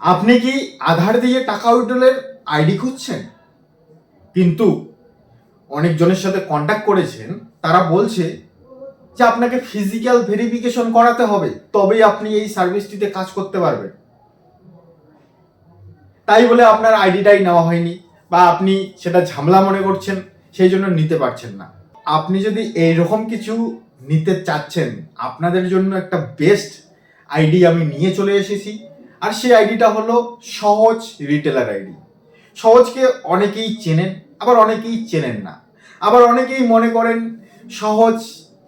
আপনি কি আধার দিয়ে টাকা উইড্রলের আইডি খুঁজছেন? কিন্তু অনেকজনের সাথে কন্ট্যাক্ট করেছেন, তারা বলছে যে আপনাকে ফিজিক্যাল ভেরিফিকেশন করাতে হবে, তবেই আপনি এই সার্ভিসটিতে কাজ করতে পারবেন। তাই বলে আপনার আইডিটাই নেওয়া হয়নি বা আপনি সেটা ঝামেলা মনে করছেন, সেই জন্য নিতে পারছেন না। আপনি যদি এইরকম কিছু নিতে চাচ্ছেন, আপনাদের জন্য একটা বেস্ট আইডি আমি নিয়ে চলে এসেছি। আর সেই আইডিটা হলো সহজ রিটেলার আইডি। সহজকে অনেকেই চেনেন, আবার অনেকেই চেনেন না। আবার অনেকেই মনে করেন সহজ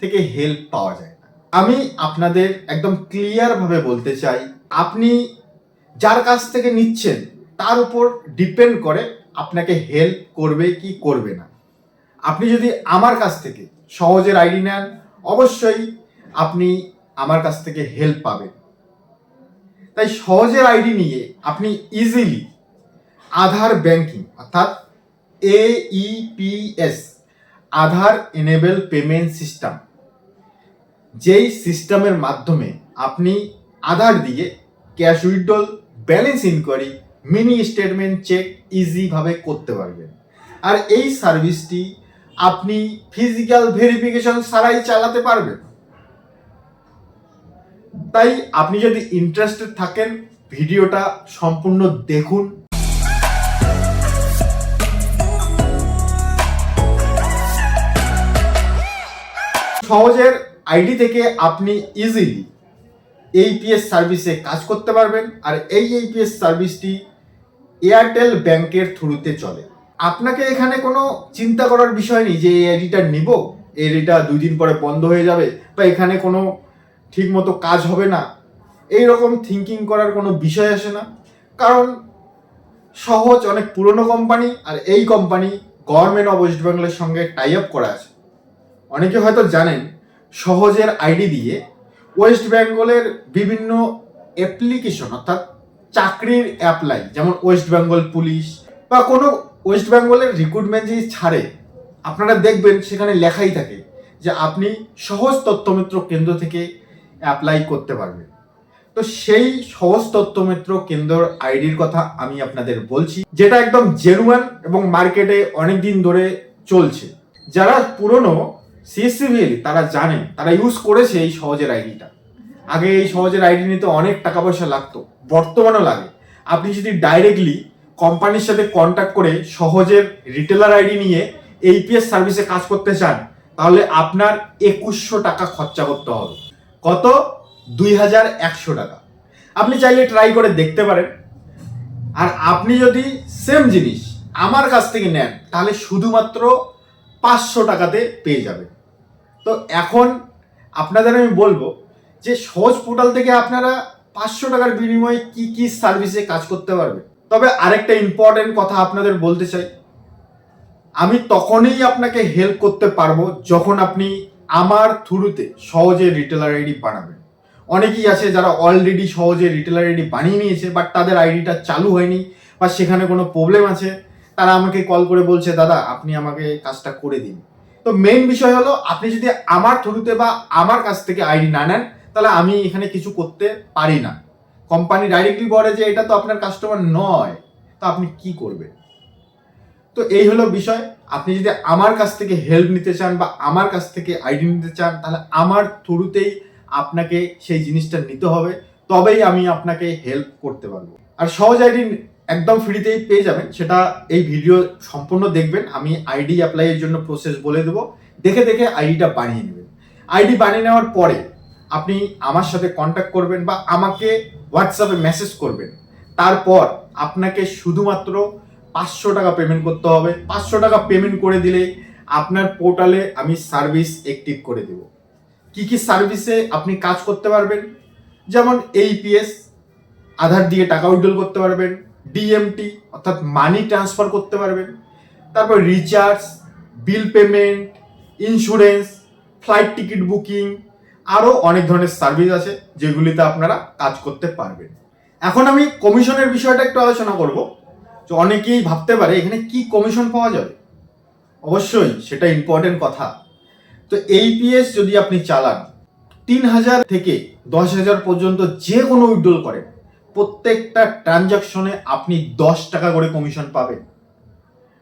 থেকে হেল্প পাওয়া যায় না। আমি আপনাদের একদম ক্লিয়ারভাবে বলতে চাই, আপনি যার কাছ থেকে নিচ্ছেন, তার উপর ডিপেন্ড করে আপনাকে হেল্প করবে কি করবে না। আপনি যদি আমার কাছ থেকে সহজের আইডি নেন, অবশ্যই আপনি আমার কাছ থেকে হেল্প পাবেন। তাই সহজের আইডি নিয়ে আপনি ইজিলি আধার ব্যাংকিং অর্থাৎ AEPS Aadhaar enable payment system যেই সিস্টেমের মাধ্যমে আপনি আধার দিয়ে cash withdrawal balance enquiry mini statement check ইজিভাবে করতে পারবেন। আর এই সার্ভিসটি আপনি ফিজিক্যাল ভেরিফিকেশন ছাড়াই চালাতে পারবেন। তাই আপনি যদি ইন্টারেস্টেড থাকেন, ভিডিওটা সম্পূর্ণ দেখুন। সহজের আইডি থেকে আপনি ইজিলি এইপিএস সার্ভিসে কাজ করতে পারবেন, আর এই এইপিএস সার্ভিসটি এয়ারটেল ব্যাংকের থ্রুতে চলে। আপনাকে এখানে কোনো চিন্তা করার বিষয় নেই যে এই আইডিটা নিব, এই আইডিটা দুই দিন পরে বন্ধ হয়ে যাবে, বা এখানে কোনো ঠিকমতো কাজ হবে না এই রকম থিঙ্কিং করার কোনো বিষয় আসে না। কারণ সহজ অনেক পুরনো কোম্পানি আর এই কোম্পানি গভর্নমেন্ট অফ ওয়েস্ট বেঙ্গলের সঙ্গে টাই আপ করা আছে। অনেকে হয়তো জানেন, সহজের আইডি দিয়ে ওয়েস্ট বেঙ্গলের বিভিন্ন অ্যাপ্লিকেশন অর্থাৎ চাকরির অ্যাপ্লাই যেমন ওয়েস্ট বেঙ্গল পুলিশ বা কোনো ওয়েস্ট বেঙ্গলের রিক্রুটমেন্ট যদি ছাড়ে, আপনারা দেখবেন সেখানে লেখাই থাকে যে আপনি সহজ তথ্যমিত্র কেন্দ্র থেকে অ্যাপ্লাই করতে পারবে। তো সেই সহজ তথ্যমিত্র কেন্দ্র আইডির কথা আমি আপনাদের বলছি, যেটা একদম জেনুয়ান এবং মার্কেটে অনেক দিন ধরে চলছে। যারা পুরনো সিএসসিভিএল তারা জানে তারা ইউজ করেছে এই সহজের আইডিটা। আগে এই সহজের আইডি নিতে অনেক টাকা পয়সা লাগতো, বর্তমানেও লাগে। আপনি যদি ডাইরেক্টলি কোম্পানির সাথে কন্ট্যাক্ট করে সহজের রিটেলার আইডি নিয়ে এইপিএস সার্ভিসে কাজ করতে চান, তাহলে আপনার একুশশো টাকা খরচা করতে হবে। কত? দুই হাজার একশো টাকা। আপনি চাইলে ট্রাই করে দেখতে পারেন। আর আপনি যদি সেম জিনিস আমার কাছ থেকে নেন, তাহলে শুধুমাত্র পাঁচশো টাকাতে পেয়ে যাবেন। তো এখন আপনাদের আমি বলব যে সহজ পোর্টাল থেকে আপনারা পাঁচশো টাকার বিনিময়ে কি কি সার্ভিসে কাজ করতে পারবেন। তবে আরেকটা ইম্পর্টেন্ট কথা আপনাদের বলতে চাই। আমি তখনই আপনাকে হেল্প করতে পারব যখন আপনি আমার থ্রুতে সহজে রিটেলার আইডি বানাবেন অনেকেই আছে যারা অলরেডি সহজে রিটেলার আইডি বানিয়ে নিয়েছে বাট তাদের আইডিটা চালু হয়নি বা সেখানে কোনো প্রবলেম আছে। তারা আমাকে কল করে বলছে, দাদা, আপনি আমাকে কাজটা করে দিন। তো মেইন বিষয় হলো, আপনি যদি আমার থ্রুতে বা আমার কাছ থেকে আইডি না নেন, তাহলে আমি এখানে কিছু করতে পারি না। কোম্পানি ডাইরেক্টলি বলে যে, এটা তো আপনার কাস্টমার নয়। তো আপনি কি করবেন? তো এই হলো বিষয়। আপনি যদি আমার কাছ থেকে হেল্প নিতে চান বা আমার কাছ থেকে আইডি নিতে চান, তাহলে আমার থ্রুতেই আপনাকে সেই জিনিসটা নিতে হবে। তবেই আমি আপনাকে হেল্প করতে পারব। আর সহজ আইডি একদম ফ্রিতেই পেয়ে যাবেন। সেটা এই ভিডিও সম্পূর্ণ দেখবেন। আমি আইডি অ্যাপ্লাইয়ের জন্য প্রসেস বলে দেবো। দেখে দেখে আইডিটা বানিয়ে নেবেন। আইডি বানিয়ে নেওয়ার পরে আপনি আমার সাথে কন্ট্যাক্ট করবেন বা আমাকে হোয়াটসঅ্যাপে মেসেজ করবেন। তারপর আপনাকে শুধুমাত্র পাঁচশো টাকা পেমেন্ট করতে হবে। পাঁচশো টাকা পেমেন্ট করে দিলে আপনার পোর্টালে আমি সার্ভিস অ্যাক্টিভ করে দেব। কি কি সার্ভিসে আপনি কাজ করতে পারবেন? যেমন এইপিএস আধার দিয়ে টাকা উইড্রল করতে পারবেন ডিএমটি অর্থাৎ মানি ট্রান্সফার করতে পারবেন। তারপর recharge bill payment insurance flight ticket booking আরও অনেক ধরনের সার্ভিস আছে যেগুলিতে আপনারা কাজ করতে পারবেন। এখন আমি কমিশনের বিষয়টা একটু আলোচনা করব। যে অনেকেই ভাবতে পারে, এখানে কি কমিশন পাওয়া যাবে? অবশ্যই সেটা ইম্পর্টেন্ট কথা। তো এইপিএস যদি আপনি চালান, তিন হাজার থেকে দশ হাজার পর্যন্ত যে কোনো উইড্রল করেন, প্রত্যেকটা ট্রানজাকশনে আপনি দশ টাকা করে কমিশন পাবেন।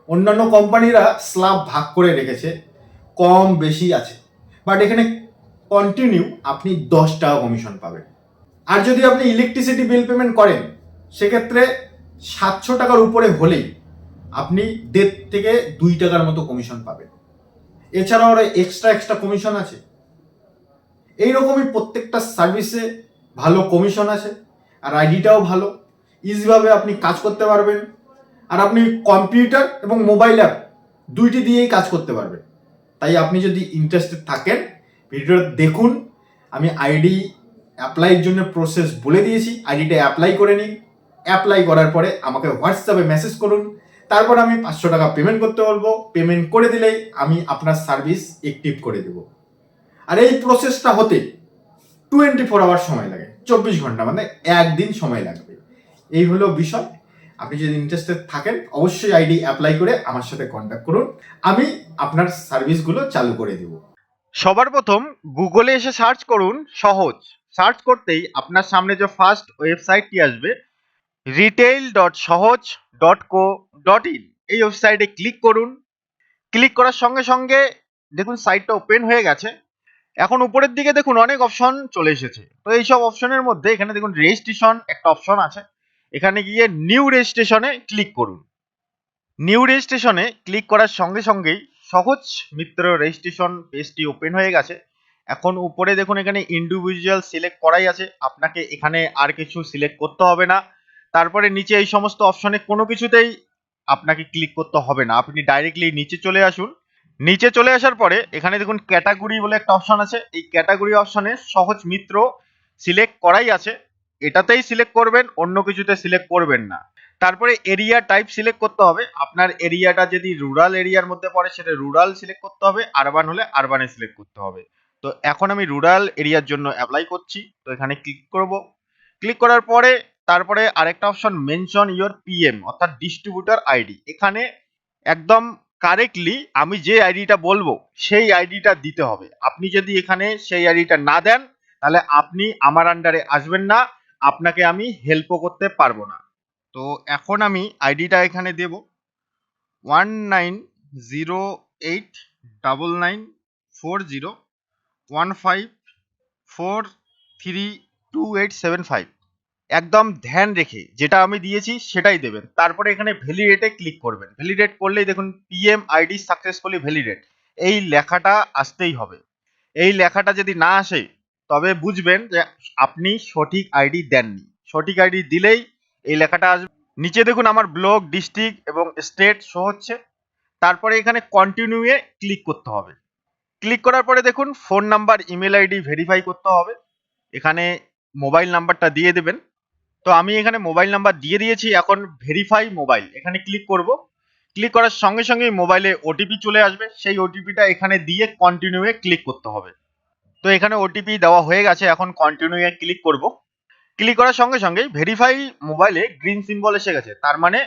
অন্যান্য কোম্পানিরা স্ল্যাব ভাগ করে রেখেছে, কম বেশি আছে। বাট এখানে কন্টিনিউ আপনি দশ টাকা কমিশন পাবেন। আর যদি আপনি ইলেকট্রিসিটি বিল পেমেন্ট করেন, সেক্ষেত্রে সাতশো টাকার উপরে হলেই আপনি দেড় থেকে দুই টাকার মতো কমিশন পাবেন। এছাড়াও আরও এক্সট্রা এক্সট্রা কমিশন আছে। এইরকমই প্রত্যেকটা সার্ভিসে ভালো কমিশন আছে, আর আইডিটাও ভালো। ইজিভাবে আপনি কাজ করতে পারবেন। আর আপনি কম্পিউটার এবং মোবাইল অ্যাপ দুইটি দিয়েই কাজ করতে পারবেন। তাই আপনি যদি ইন্টারেস্টেড থাকেন, ভিডিওটা দেখুন। আমি আইডি অ্যাপ্লাইয়ের জন্য প্রসেস বলে দিয়েছি। আইডিটা অ্যাপ্লাই করে নিন। অ্যাপ্লাই করার পরে আমাকে হোয়াটসঅ্যাপে মেসেজ করুন। তারপর আমি পাঁচশো টাকা পেমেন্ট করতে বলব। পেমেন্ট করে দিলেই আমি আপনার সার্ভিস অ্যাক্টিভ করে দেবো। আর এই প্রসেসটা হতে টোয়েন্টি ফোর আওয়ার সময় লাগে। চব্বিশ ঘণ্টা মানে একদিন সময় লাগবে। এই হলো বিষয়। আপনি যদি ইন্টারেস্টেড থাকেন, অবশ্যই আইডি অ্যাপ্লাই করে আমার সাথে কন্ট্যাক্ট করুন। আমি আপনার সার্ভিসগুলো চালু করে দেব। সবার প্রথম গুগলে এসে সার্চ করুন সহজ। সার্চ করতেই আপনার সামনে যে ফার্স্ট ওয়েবসাইটটি আসবে retail dot Sahaj dot co dot in এই ওয়েবসাইটে ক্লিক করুন। ক্লিক করার সঙ্গে সঙ্গে দেখুন সাইটটা ওপেন হয়ে গেছে। এখন উপরের দিকে দেখুন অনেক অপশন চলে এসেছে। তো এইসব অপশনের মধ্যে এখানে দেখুন রেজিস্ট্রেশন একটা অপশন আছে। এখানে গিয়ে নিউ রেজিস্ট্রেশনে ক্লিক করুন। নিউ রেজিস্ট্রেশনে ক্লিক করার সঙ্গে সঙ্গেই সহজ মিত্র রেজিস্ট্রেশন পেজটি ওপেন হয়ে গেছে। এখন উপরে দেখুন এখানে ইন্ডিভিজুয়াল সিলেক্ট করাই আছে। আপনাকে এখানে আর কিছু সিলেক্ট করতে হবে না। তারপরে নিচে এই সমস্ত অপশনে কোনো কিছুতেই আপনাকে ক্লিক করতে হবে না। আপনি ডাইরেক্টলি নিচে চলে আসুন। নিচে চলে আসার পরে এখানে দেখুন ক্যাটাগরি বলে একটা অপশন আছে। এই ক্যাটাগরি অপশনে সহজ মিত্র সিলেক্ট করাই আছে। এটাতেই সিলেক্ট করবেন, অন্য কিছুতে সিলেক্ট করবেন না। তারপরে এরিয়া টাইপ সিলেক্ট করতে হবে। আপনার এরিয়াটা যদি রুরাল এরিয়ার মধ্যে পড়ে, সেটা রুরাল সিলেক্ট করতে হবে। আরবান হলে আরবানে সিলেক্ট করতে হবে। তো এখন আমি রুরাল এরিয়ার জন্য অ্যাপ্লাই করছি। তো এখানে ক্লিক করব। ক্লিক করার পরে তারপরে আরেকটা অপশন মেনশন ইওর পিএম অর্থাৎ ডিস্ট্রিবিউটার আইডি এখানে একদম কারেক্টলি আমি যে আইডিটা বলব, সেই আইডিটা দিতে হবে। আপনি যদি এখানে সেই আইডিটা না দেন, তাহলে আপনি আমার আন্ডারে আসবেন না, আপনাকে আমি হেল্পও করতে পারব না। তো এখন আমি আইডিটা এখানে দেব। One nine zero eight double nine four zero one five four three two eight seven five একদম ধ্যান রেখে যেটা আমি দিয়েছি সেটাই দেবেন। তারপরে এখানে ভ্যালিডেটে ক্লিক করবেন। ভ্যালিডেট করলেই দেখুন পিএম আইডি সাকসেসফুলি ভ্যালিডেট এই লেখাটা আসতেই হবে। এই লেখাটা যদি না আসে, তবে বুঝবেন যে আপনি সঠিক আইডি দেননি। সঠিক আইডি দিলেই এই লেখাটা আসবে। নিচে দেখুন আমার ব্লক ডিস্ট্রিক্ট এবং স্টেট শো হচ্ছে। তারপরে এখানে কন্টিনিউয়ে ক্লিক করতে হবে। ক্লিক করার পরে দেখুন phone number email ID verify করতে হবে। এখানে মোবাইল নাম্বারটা দিয়ে দেবেন। তো আমি এখানে মোবাইল নাম্বার দিয়ে দিয়েছি, এখন ভেরিফাই মোবাইল এখানে ক্লিক করব। ক্লিক করার সঙ্গে সঙ্গেই মোবাইলে ওটিপি চলে আসবে, সেই ওটিপিটা এখানে দিয়ে কন্টিনিউয়ে ক্লিক করতে হবে। তো এখানে ওটিপি দেওয়া হয়ে গেছে, এখন কন্টিনিউয়ে ক্লিক করব। ক্লিক করার সঙ্গে সঙ্গেই ভেরিফাই মোবাইলে গ্রিন সিম্বল এসে গেছে, তার মানে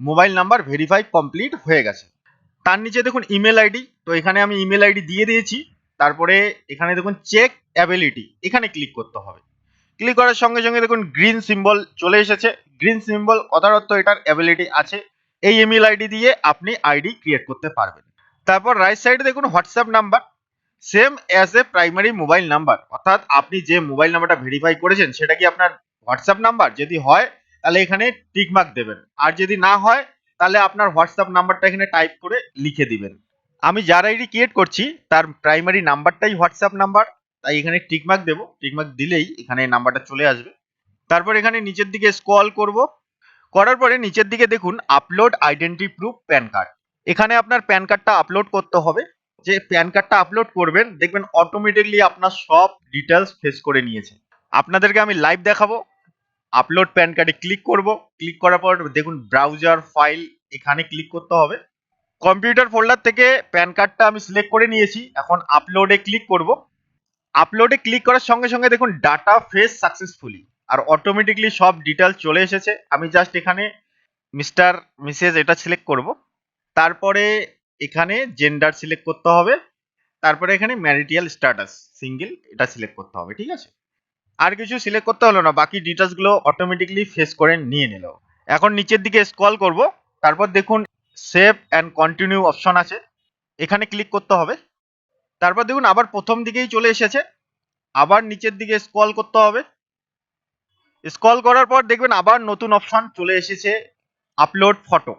মোবাইল নাম্বার ভেরিফাই কমপ্লিট হয়ে গেছে। তার নিচে দেখুন ইমেল আইডি তো এখানে আমি ইমেল আইডি দিয়ে দিয়েছি, তারপরে এখানে দেখুন চেক অ্যাবিলিটি এখানে ক্লিক করতে হবে। ক্লিক করার সঙ্গে সঙ্গে দেখুন গ্রিন সিম্বল চলে এসেছে। গ্রিন সিম্বল কথার অর্থ এটার অ্যাবিলিটি আছে। এই ইমেল আইডি দিয়ে আপনি আইডি ক্রিয়েট করতে পারবেন। তারপর রাইট সাইডে দেখুন WhatsApp number same as a primary mobile number অর্থাৎ আপনি যে মোবাইল নাম্বারটা ভেরিফাই করেছেন, সেটা কি আপনার হোয়াটসঅ্যাপ নাম্বার যদি হয়, তাহলে এখানে টিকমার্ক দেবেন। আর যদি না হয়, তাহলে আপনার হোয়াটসঅ্যাপ নাম্বারটা এখানে টাইপ করে লিখে দিবেন। আমি যার আইডি ক্রিয়েট করছি, তার প্রাইমারি নাম্বারটাই হোয়াটসঅ্যাপ নাম্বার তাই এখানে টিকমার্ক দেবো। টিকমার্ক দিলেই এখানে নাম্বারটা চলে আসবে। তারপর এখানে নিচের দিকে স্কল করব। করার পরে নিচের দিকে দেখুন upload identity proof PAN card এখানে আপনার প্যান কার্ডটা আপলোড করতে হবে। যে প্যান কার্ডটা আপলোড করবেন, দেখবেন অটোমেটিকলি আপনার সব ডিটেলস ফেস করে নিয়েছে। আপনাদেরকে আমি লাইভ দেখাবো। আপলোড প্যান কার্ডে ক্লিক করব। ক্লিক করার পর দেখুন ব্রাউজার ফাইল এখানে ক্লিক করতে হবে। কম্পিউটার ফোল্ডার থেকে প্যান কার্ডটা আমি সিলেক্ট করে নিয়েছি। এখন আপলোডে ক্লিক করব। আপলোডে ক্লিক করার সঙ্গে সঙ্গে দেখুন ডাটা ফেস সাকসেসফুলি আর অটোমেটিকলি সব ডিটেলস চলে এসেছে। আমি জাস্ট এখানে মিস্টার মিসেস এটা সিলেক্ট করব। তারপরে এখানে জেন্ডার সিলেক্ট করতে হবে। তারপরে এখানে ম্যারিটিয়াল স্ট্যাটাস সিঙ্গেল এটা সিলেক্ট করতে হবে, ঠিক আছে? আর কিছু সিলেক্ট করতে হলো না, বাকি ডিটেলসগুলো অটোমেটিকলি ফেস করে নিয়ে নিল। এখন নিচের দিকে স্ক্রল করব। তারপর দেখুন সেভ অ্যান্ড কন্টিনিউ অপশন আছে। এখানে ক্লিক করতে হবে। তারপর দেখুন আবার প্রথম দিকেই চলে এসেছে। আবার নিচের দিকে স্ক্রল করতে হবে। স্কল করার পর দেখবেন আবার নতুন অপশন চলে এসেছে আপলোড ফটো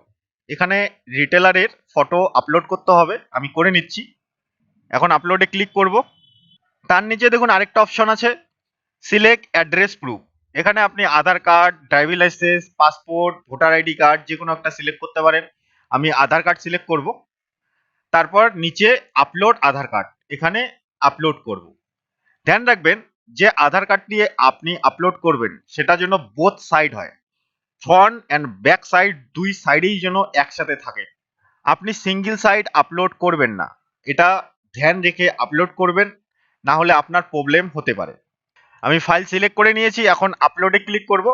এখানে রিটেলারের ফটো আপলোড করতে হবে, আমি করে নিচ্ছি। এখন আপলোডে ক্লিক করব। তার নিচে দেখুন আরেকটা অপশন আছে সিলেক্ট অ্যাড্রেস প্রুফ এখানে আপনি Aadhaar card driving licence passport voter ID card যে কোনো একটা সিলেক্ট করতে পারেন। আমি আধার কার্ড সিলেক্ট করব। তারপর নিচে আপলোড আধার কার্ড এখানে আপলোড করব। ধ্যান রাখবেন যে আধার কার্ডটি আপনি আপলোড করবেন, সেটা যেন বোথ সাইড হয়। ফ্রন্ট অ্যান্ড ব্যাক সাইড দুই সাইডেই যেন একসাথে থাকে। আপনি সিঙ্গেল সাইড আপলোড করবেন না। এটা ধ্যান রেখে আপলোড করবেন, না হলে আপনার প্রবলেম হতে পারে। আমি ফাইল সিলেক্ট করে নিয়েছি, এখন আপলোডে ক্লিক করব।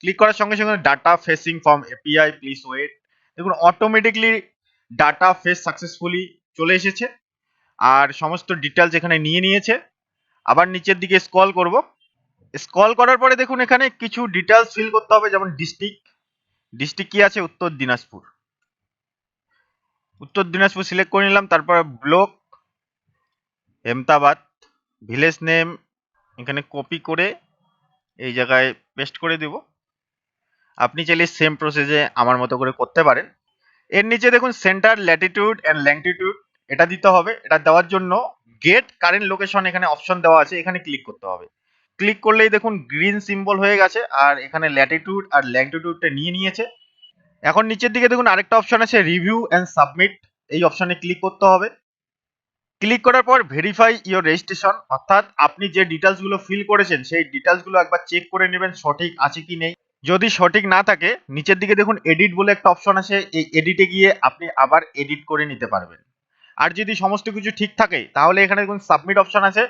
ক্লিক করার সঙ্গে সঙ্গে data fetching from API please wait দেখুন অটোমেটিকলি ডাটা ফেস সাকসেসফুলি চলে এসেছে। আর সমস্ত ডিটেলস এখানে নিয়ে নিয়েছে, আবার নিচের দিকে স্ক্রল করব। স্ক্রল করার পরে দেখুন এখানে কিছু ডিটেলস ফিল করতে হবে, যেমন ডিস্ট্রিক্ট ডিস্ট্রিক্ট কি আছে? উত্তর দিনাজপুর। উত্তর দিনাজপুর সিলেক্ট করে নিলাম, তারপর ব্লক হেমতাবাদ ভিলেজ নেম এখানে কপি করে এই জায়গায় পেস্ট করে দেব। আপনি চাইলে সেম প্রসেসে আমার মতো করে করতে পারেন। এর নিচে দেখুন সেন্টার ল্যাটিটিউড অ্যান্ড ল্যাংটিটিউড এটা দিতে হবে, এটা দেওয়ার জন্য গেট কারেন্ট লোকেশন এখানে অপশন দেওয়া আছে, এখানে ক্লিক করতে হবে। ক্লিক করলেই দেখুন গ্রিন সিম্বল হয়ে গেছে, আর এখানে ল্যাটিটিউড আর ল্যাংটিটিউডটা নিয়ে নিয়েছে। এখন নিচের দিকে দেখুন আরেকটা অপশন আছে রিভিউ অ্যান্ড সাবমিট এই অপশনে ক্লিক করতে হবে। ক্লিক করার পর ভেরিফাই ইওর রেজিস্ট্রেশন অর্থাৎ আপনি যে ডিটেলসগুলো ফিল করেছেন, সেই ডিটেলসগুলো একবার চেক করে নেবেন, সঠিক আছে কি নেই। যদি সঠিক না থাকে, নিচের দিকে দেখুন এডিট বলে একটা অপশন আছে, এই এডিটে গিয়ে আপনি আবার এডিট করে নিতে পারবেন। আর যদি সমস্ত কিছু ঠিক থাকে, তাহলে এখানে দেখুন সাবমিট অপশন আছে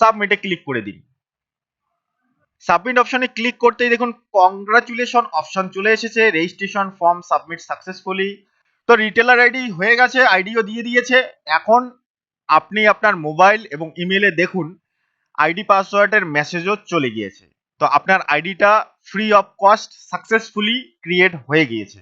সাবমিটে ক্লিক করে দিন। সাবমিট অপশনে ক্লিক করতেই দেখুন কংগ্রাচুলেশন অপশন চলে এসেছে রেজিস্ট্রেশন ফর্ম সাবমিট সাকসেসফুলি তো রিটেলার আইডি হয়ে গেছে আইডিও দিয়ে দিয়েছে। এখন আপনি আপনার মোবাইল এবং ইমেলে দেখুন আইডি পাসওয়ার্ডের মেসেজও চলে গিয়েছে। তো আপনার আইডিটা free of cost successfully create হয়ে গিয়েছে।